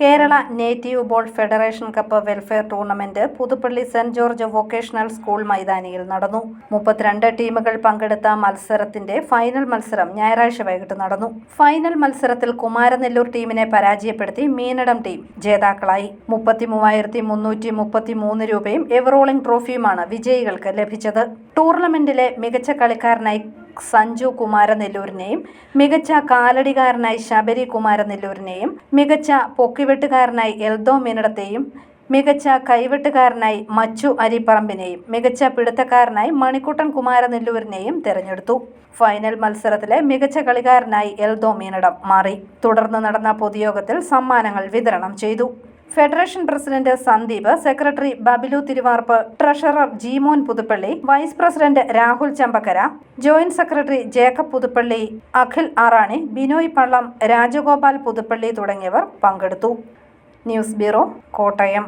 Kerala native ball federation cup welfare tournament Puthuppally saint George vocational school മൈതാനിയിൽ നടന്നു. മുപ്പത്തിരണ്ട് ടീമുകൾ പങ്കെടുത്ത മത്സരത്തിന്റെ ഫൈനൽ മത്സരം ഞായറാഴ്ച വൈകിട്ട് നടന്നു. ഫൈനൽ മത്സരത്തിൽ കുമാരനെല്ലൂർ ടീമിനെ പരാജയപ്പെടുത്തി മീനടം ടീം ജേതാക്കളായി. മുപ്പത്തി മൂവായിരത്തി മുന്നൂറ്റി മുപ്പത്തി മൂന്ന് രൂപയും എവറോളിംഗ് ട്രോഫിയുമാണ് വിജയികൾക്ക് ലഭിച്ചത്. ടൂർണമെന്റിലെ മികച്ച കളിക്കാരനായി സഞ്ജു കുമാരനെല്ലൂരിനെയും മികച്ച കാലടികാരനായി ശബരി കുമാരനെല്ലൂരിനെയും മികച്ച പൊക്കിവെട്ടുകാരനായി എൽദോ മീനടത്തെയും മികച്ച കൈവെട്ടുകാരനായി മച്ചു അരിപ്പറമ്പിനെയും മികച്ച പിടുത്തക്കാരനായി മണിക്കുട്ടൻ കുമാരനെല്ലൂരിനെയും തെരഞ്ഞെടുത്തു. ഫൈനൽ മത്സരത്തിലെ മികച്ച കളിക്കാരനായി എൽദോ മീനടം മാറി. തുടർന്ന് നടന്ന പൊതുയോഗത്തിൽ സമ്മാനങ്ങൾ വിതരണം ചെയ്തു. Federation president Sandeep secretary Babilu Thiruvarppu treasurer Jeemon Puthuppally vice president Rahul Champakkara joint secretary Jacob Puthuppally Akhil Arani Binoy Pallam Rajagopal Puthuppally തുടങ്ങിയവർ പങ്കെടുത്തു. News bureau Kottayam.